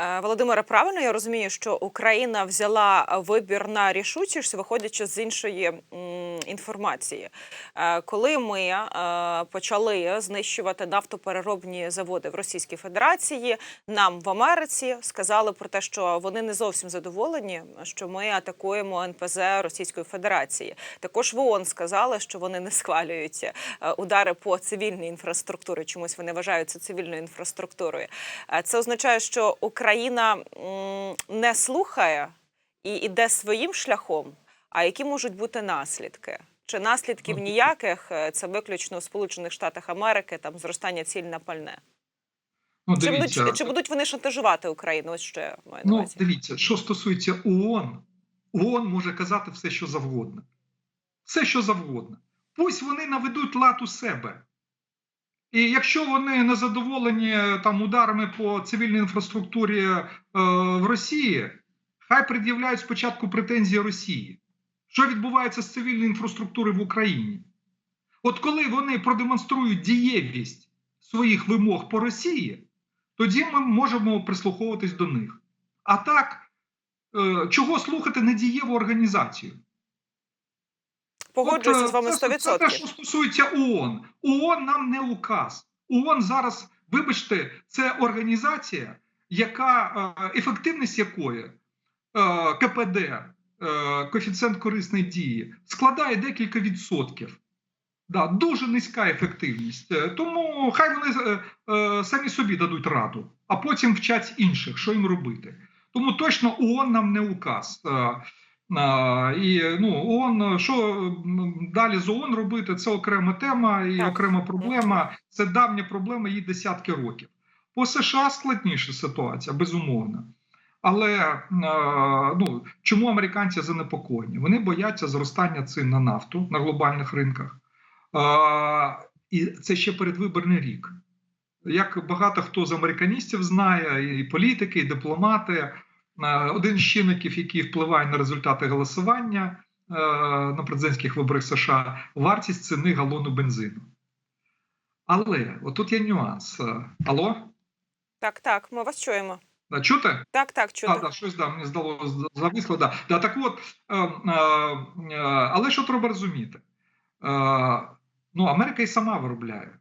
Е, Володимире, правильно я розумію, що Україна взяла вибір на рішучість, виходячи з іншої інформації. Е, Коли ми е, почали знищувати нафтопереробні заводи в Російській Федерації, нам в Америці сказали про те, що вони не зовсім задоволені, що ми атакуємо НПЗ Російської Федерації. Також в ООН сказали, що вони не схвалюють е, удари по цивільній інфраструктурі. Чомусь вони вважають це цивільною інфраструктурою. Це означає, що Україна м, не слухає і йде своїм шляхом. А які можуть бути наслідки? Чи наслідків ніяких? Е, Це виключно у Сполучених Штатах Америки, там зростання ціль на пальне. Ну, Чи будуть, чи будуть вони шантажувати Україну? Ось що я маю на ну, дивіться, що стосується ООН, ООН може казати все, що завгодно. Все, що завгодно. Пусть вони наведуть лад у себе. І якщо вони не задоволені там ударами по цивільній інфраструктурі е, в Росії, хай пред'являють спочатку претензії Росії. Що відбувається з цивільною інфраструктурою в Україні? От коли вони продемонструють дієвість своїх вимог по Росії, тоді ми можемо прислуховуватись до них. А так, е, чого слухати недієву організацію? Погоджуюся От, з вами е, це- Це те, що стосується ООН. ООН нам не указ. ООН зараз, вибачте, це організація, яка е, ефективність якої е, КПД, е, коефіцієнт корисної дії, складає декілька відсотків. Да, дуже низька ефективність. Тому хай вони самі собі дадуть раду, а потім вчать інших, що їм робити. Тому точно ООН нам не указ. І ну, ООН, що далі з ООН робити, це окрема тема і Так. окрема проблема. Це давня проблема, їй десятки років. По США складніша ситуація, безумовно. Але ну, чому американці занепокоєні? Вони бояться зростання цін на нафту на глобальних ринках. І це ще передвиборний рік. Як багато хто з американістів знає, і політики, і дипломати, один з чинників, який впливає на результати голосування е, на президентських виборах США, вартість ціни галону бензину. Але отут є нюанс. Е, Алло? Так, так, ми вас чуємо. Да, Чути? Так, так, чути. А, да, щось да, мені здалося зависло. Да. Да, так от, е, е, е, але що треба розуміти? Е, ну, Америка і сама виробляє.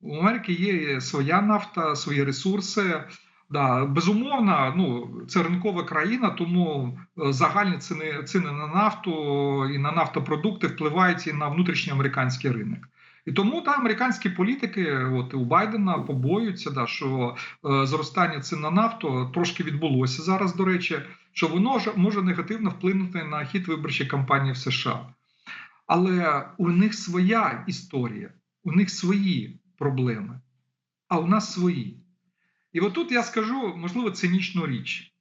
У Америки є своя нафта, свої ресурси. Да, безумовно, ну це ринкова країна, тому е, загальні ціни ціни на нафту і на нафтопродукти впливають і на внутрішній американський ринок. І тому та американські політики, от у Байдена, побоюються, да, що е, зростання цін на нафту трошки відбулося зараз. До речі, що воно ж може негативно вплинути на хід виборчої кампанії в США. Але у них своя історія, у них свої проблеми, а у нас свої. І отут я скажу, можливо, цинічну річ: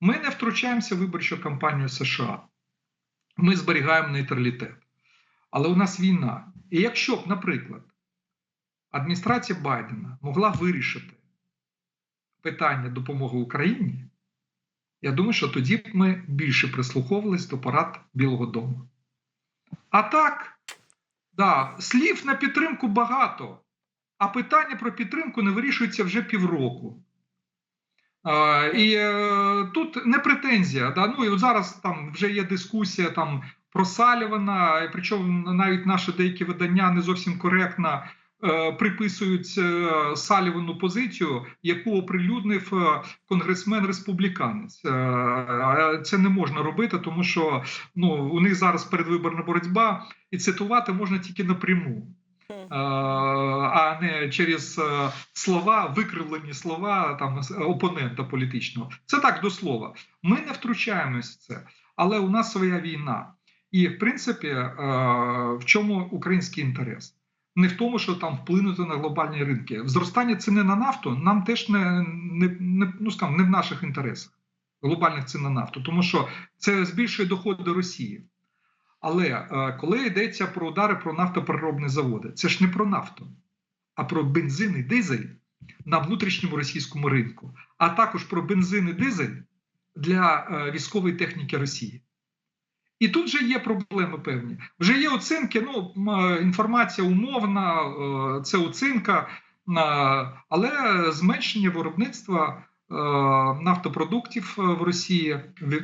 ми не втручаємося в виборчу кампанію США, ми зберігаємо нейтралітет. Але у нас війна. І якщо б, наприклад, адміністрація Байдена могла вирішити питання допомоги Україні, я думаю, що тоді б ми більше прислуховувались до порад Білого Дому. А так, да, слів на підтримку багато, а питання про підтримку не вирішується вже півроку. А, і е, тут не претензія. Да? Ну і от зараз там вже є дискусія там про Салівана, причому навіть наші деякі видання не зовсім коректно е, приписують е, Салівану позицію, яку оприлюднив е, конгресмен республіканець. Е, це не можна робити, тому що ну, у них зараз передвиборна боротьба, і цитувати можна тільки напряму. Е, а не через е, слова, викривлені слова там опонента політичного. Це так до слова. Ми не втручаємось в це, але у нас своя війна. І в принципі, е, в чому український інтерес? Не в тому, що там вплинути на глобальні ринки. Зростання ціни на нафту нам теж не, не, не, ну, скажімо, не в наших інтересах глобальних цін на нафту, тому що це збільшує доходи Росії. Але е, коли йдеться про удари про нафтопереробні заводи, це ж не про нафту, а про бензин і дизель на внутрішньому російському ринку, а також про бензин і дизель для е, військової техніки Росії. І тут же є проблеми певні. Вже є оцінки, ну е, інформація умовна, це оцінка, але зменшення виробництва нафтопродуктів в Росії,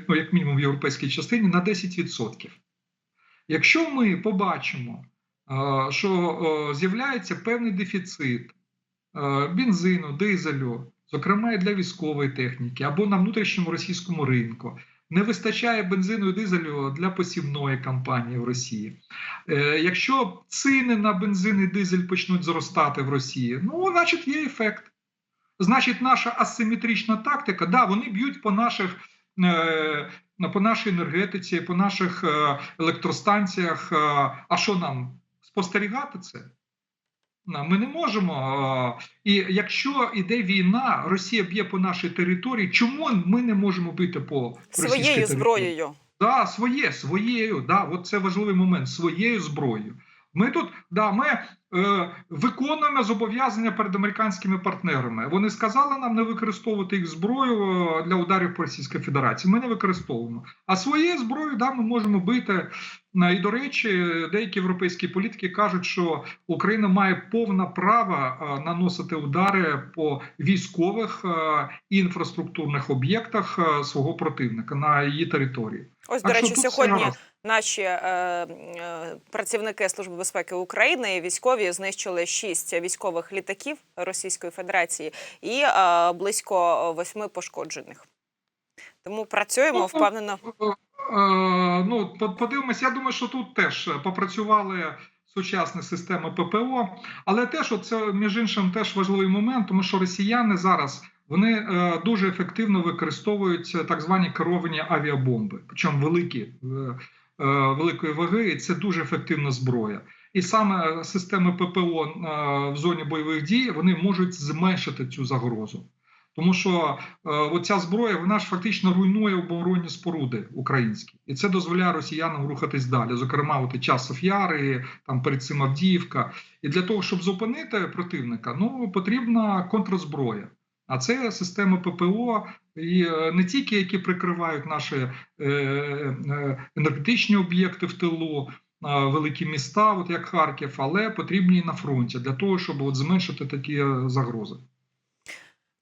ну, як мінімум в європейській частині, на 10%. Якщо ми побачимо, е, що е, з'являється певний дефіцит е, бензину, дизелю, зокрема і для військової техніки, або на внутрішньому російському ринку, не вистачає бензину і дизелю для посівної кампанії в Росії. Якщо ціни на бензин і дизель почнуть зростати в Росії, ну, значить, є ефект. Значить, наша асиметрична тактика, да, вони б'ють по наших. Е, по нашій енергетиці, по наших е, електростанціях. Е, а що нам спостерігати це? Ми не можемо. І якщо йде війна, Росія б'є по нашій території. Чому ми не можемо бити по Своєю території? зброєю. Да, своє, своєю, да, от це важливий момент, своєю зброєю. Ми тут, да, ми виконуємо зобов'язання перед американськими партнерами. Вони сказали нам не використовувати їх зброю е, для ударів по Російській Федерації. Ми не використовуємо. А своєю зброєю да, ми можемо бити. Е, І, до речі, деякі європейські політики кажуть, що Україна має повне право е, наносити удари по військових е, і інфраструктурних об'єктах е, свого противника на її території. Ось, до Так що речі, сьогодні наші е, е, працівники Служби безпеки України і військові знищили шість військових літаків Російської Федерації і е, близько восьми пошкоджених. Тому працюємо Ну, впевнено. Е, ну, по- подивимось, я думаю, що тут теж попрацювали сучасні системи ППО, але теж це між іншим теж важливий момент, тому що росіяни зараз вони е, дуже ефективно використовують е, так звані керовані авіабомби, причому великі е, е, великої ваги, і це дуже ефективна зброя. І саме системи ППО е, в зоні бойових дій вони можуть зменшити цю загрозу. Тому що е, оця зброя вона ж фактично руйнує оборонні споруди українські, і це дозволяє росіянам рухатись далі. Зокрема, от і часов Яр, і там перед цим Авдіївка. І для того, щоб зупинити противника, ну потрібна контрзброя. А це системи ППО, і е, не тільки які прикривають наші енергетичні об'єкти в тилу. Е, Великі міста, от як Харків, але потрібні і на фронті для того, щоб от зменшити такі е, загрози.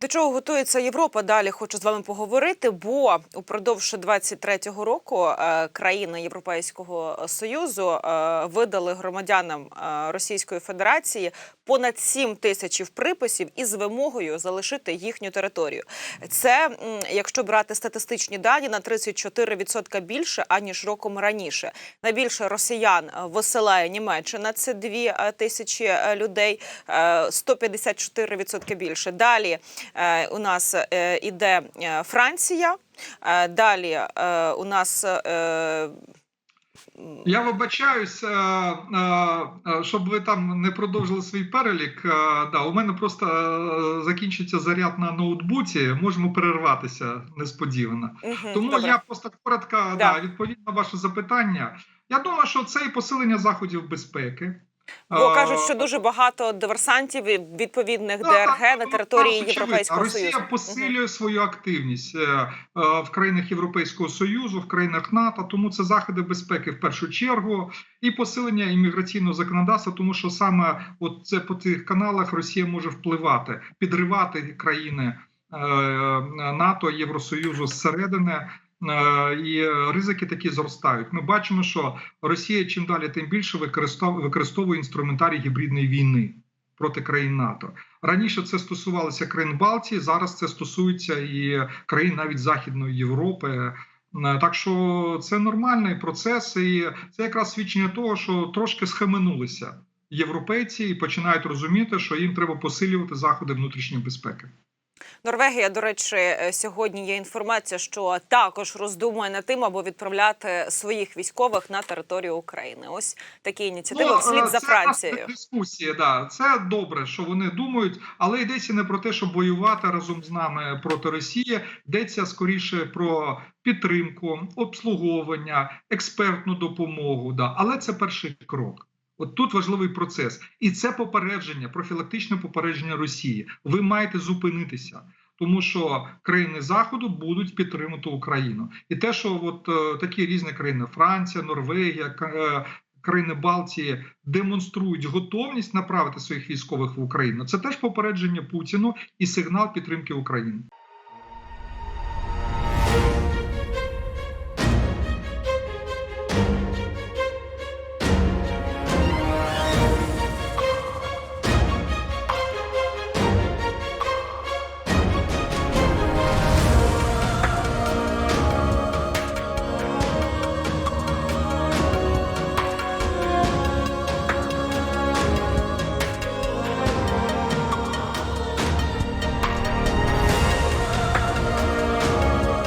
До чого готується Європа? Далі хочу з вами поговорити, бо упродовж 23-го року е, країни Європейського союзу е, видали громадянам е, Російської Федерації понад 7 тисяч приписів із вимогою залишити їхню територію. Це, якщо брати статистичні дані, на 34% більше аніж роком раніше. Найбільше росіян висилає Німеччина. Це 2 тисячі людей, е, 154% більше. Далі у нас е, іде е, Франція. Е, Далі е, у нас е, Я вибачаюсь, е, е, е, щоб ви там не продовжили свій перелік. е, Да, у мене просто е, закінчиться заряд на ноутбуці. Можемо перерватися несподівано. мгм, Тому добре. я просто коротко Да. да. відповім на ваше запитання. Я думаю, що це і посилення заходів безпеки. Бо Е, кажуть, що дуже багато диверсантів і відповідних ДРГ так, на території так. Європейського Росія Союзу. посилює свою активність е, е, в країнах Європейського Союзу, в країнах НАТО. Тому це заходи безпеки в першу чергу, і посилення імміграційного законодавства, тому що саме от це по цих каналах Росія може впливати, підривати країни е, НАТО, Євросоюзу зсередини. Е, І ризики такі зростають. Ми бачимо, що Росія чим далі, тим більше використовує, інструментарій гібридної війни проти країн НАТО. Раніше це стосувалося країн Балтії, зараз це стосується і країн навіть Західної Європи. Е, Так що це нормальний процес, і це якраз свідчення того, що трошки схаменулися європейці і починають розуміти, що їм треба посилювати заходи внутрішньої безпеки. Норвегія, до речі, е, сьогодні є інформація, що також роздумує над тим, аби відправляти своїх військових на територію України. Ось такі ініціативи Ну, вслід е, за Францією. дискусія. Да, це добре, що вони думають, але йдеться не про те, щоб воювати разом з нами проти Росії. Йдеться скоріше про підтримку, обслуговування, експертну допомогу. Да, але це перший крок. От тут важливий процес, і це попередження, профілактичне попередження Росії. Ви маєте зупинитися. Тому що країни заходу будуть підтримувати Україну, і те, що от е, такі різні країни Франція, Норвегія, е, країни Балтії демонструють готовність направити своїх військових в Україну. Це теж попередження Путіну і сигнал підтримки України.